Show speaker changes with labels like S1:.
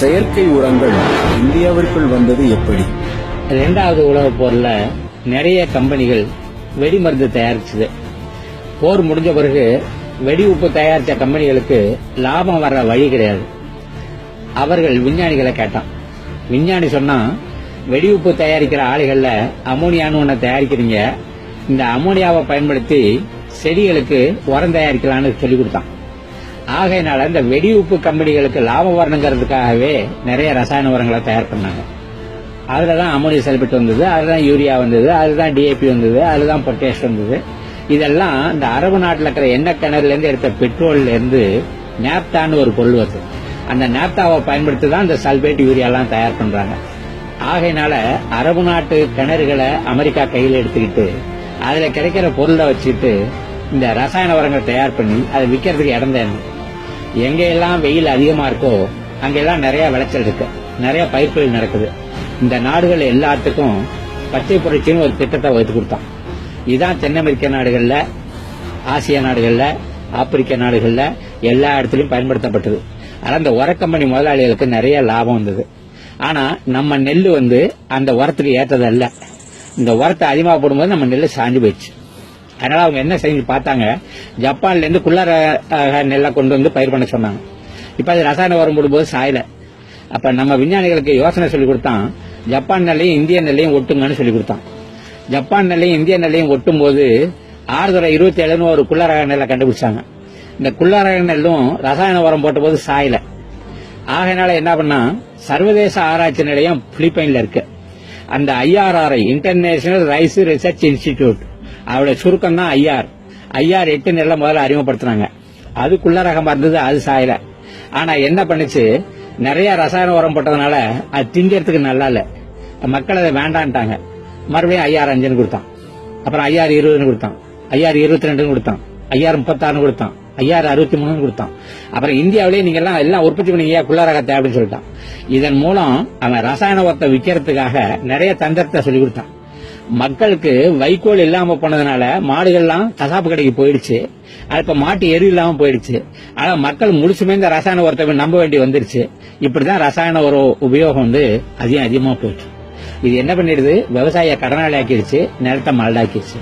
S1: செயற்கை உரங்கள் இந்தியாவிற்குள் வந்தது எப்படி?
S2: ரெண்டாவது உலகப் போர்ல நிறைய கம்பெனிகள் வெடிமருந்து தயாரிச்சது. போர் முடிஞ்ச பிறகு வெடி உப்பு தயாரித்த கம்பெனிகளுக்கு லாபம் வர்ற வழி கிடையாது. அவர்கள் விஞ்ஞானிகளை கேட்டான். விஞ்ஞானி சொன்னா வெடி உப்பு தயாரிக்கிற ஆலைகளில் அமோனியான்னு ஒன்ன தயாரிக்கிறீங்க. இந்த அமோனியாவை பயன்படுத்தி செடிகளுக்கு உரம் தயாரிக்கலாம்னு சொல்லி கொடுத்தான். ஆகையினால இந்த வெடி உப்பு கம்பெனிகளுக்கு லாபம் வரணுங்கிறதுக்காகவே நிறைய ரசாயன உரங்களை தயார் பண்ணாங்க. அதில் தான் அமோனியம் சல்பேட் வந்தது அதில் தான் யூரியா வந்தது அதுதான் டிஏபி வந்தது அதுதான் பொட்டேஷ் வந்தது. இதெல்லாம் இந்த அரபு நாட்டில் இருக்கிற எண்ணெய் கிணறுல இருந்து எடுத்த பெட்ரோல்ல இருந்து நேப்தான்னு ஒரு பொருள் வருது. அந்த நேப்தாவை பயன்படுத்தி தான் இந்த சல்பேட் யூரியாலாம் தயார் பண்றாங்க. ஆகையினால அரபு நாட்டு கிணறுகளை அமெரிக்கா கையில் எடுத்துக்கிட்டு அதுல கிடைக்கிற பொருளை வச்சுட்டு இந்த ரசாயன உரங்களை தயார் பண்ணி அதை விற்கிறதுக்கு இடம் தான் எங்க எல்லாம் வெயில் அதிகமா இருக்கோ அங்கெல்லாம் நிறைய விளைச்சல் இருக்கு. நிறைய பயிர்கள் நடக்குது. இந்த நாடுகள் எல்லாத்துக்கும் பச்சை புரட்சின்னு ஒரு திட்டத்தை வகுத்து கொடுத்தான். இதுதான் தென் அமெரிக்க நாடுகள்ல ஆசிய நாடுகள்ல ஆப்பிரிக்க நாடுகள்ல எல்லா இடத்துலயும் பயன்படுத்தப்பட்டது. ஆனா அந்த உர கம்பெனி முதலாளிகளுக்கு நிறைய லாபம் வந்தது. ஆனா நம்ம நெல் வந்து அந்த உரத்துக்கு ஏற்றதல்ல. இந்த உரத்தை அதிகமாக போடும்போது நம்ம நெல் சாஞ்சு போயிடுச்சு. அதனால அவங்க என்ன செஞ்சு பார்த்தாங்க? ஜப்பான்ல இருந்து குள்ளார நெல்லை கொண்டு வந்து பயிர் பண்ண சொன்னாங்க. இப்ப அது ரசாயன உரம் போடும்போது சாயல. அப்ப நம்ம விஞ்ஞானிகளுக்கு யோசனை சொல்லி கொடுத்தான் ஜப்பான் நெல்லையும் இந்திய நெல்லையும் ஒட்டுங்கன்னு சொல்லி கொடுத்தான். ஜப்பான் நெல்லையும் இந்திய நெல்லையும் ஒட்டும் போது ஆறுதலை இருபத்தி ஏழுன்னு ஒரு குள்ளாரக நெல்லை கண்டுபிடிச்சாங்க. இந்த குள்ளாரக நெல்லும் ரசாயன உரம் போட்ட போது சாயல. ஆகையினால என்ன பண்ணா சர்வதேச ஆராய்ச்சி நிலையம் பிலிப்பைன்ல இருக்கு. அந்த IRRI international rice research institute அவருடைய சுருக்கம் தான் ஐஆர். ஐஆர் எட்டு நெல்லை முதல்ல அறிமுகப்படுத்தினாங்க. அதுக்குள்ள ரகம் இருந்தது அது சாயல. ஆனா என்ன பண்ணுச்சு? நிறைய ரசாயன உரம் போட்டதுனால அது திங்கிறதுக்கு நல்லா இல்லை. மக்கள் அதை வேண்டான்ட்டாங்க. மறுபடியும் ஐஆர் அஞ்சுன்னு கொடுத்தான். அப்புறம் ஐயாறு இருபதுன்னு கொடுத்தான். ஐஆர் இருபத்தி ரெண்டுன்னு கொடுத்தான். ஐயாறு முப்பத்தாறுன்னு கொடுத்தான். ஐஆர் அறுபத்தி மூணுன்னு கொடுத்தான். அப்புறம் இந்தியாவிலேயே நீங்க எல்லாம் எல்லாம் உற்பத்தி பண்ணீங்க குள்ள ரகத்தை அப்படின்னு சொல்லிட்டான். இதன் மூலம் அவன் ரசாயன உரத்தை விற்கிறதுக்காக நிறைய தந்திரத்தை சொல்லி கொடுத்தான். மக்களுக்கு வைக்கோல் இல்லாம போனதுனால மாடுகள்லாம் கசாப்பு கடைக்கு போயிடுச்சு. அது இப்ப மாட்டு எரு இல்லாம போயிடுச்சு. ஆனா மக்கள் முழுசுமே இந்த ரசாயன உரத்தை நம்ப வேண்டி வந்துருச்சு. இப்படிதான் ரசாயன உரம் உபயோகம் வந்து அதிகம் அதிகமா போயிடுச்சு இது என்ன பண்ணிடுது? விவசாய கடனாளி ஆக்கிடுச்சு நிலத்தை மலடாக்கிடுச்சு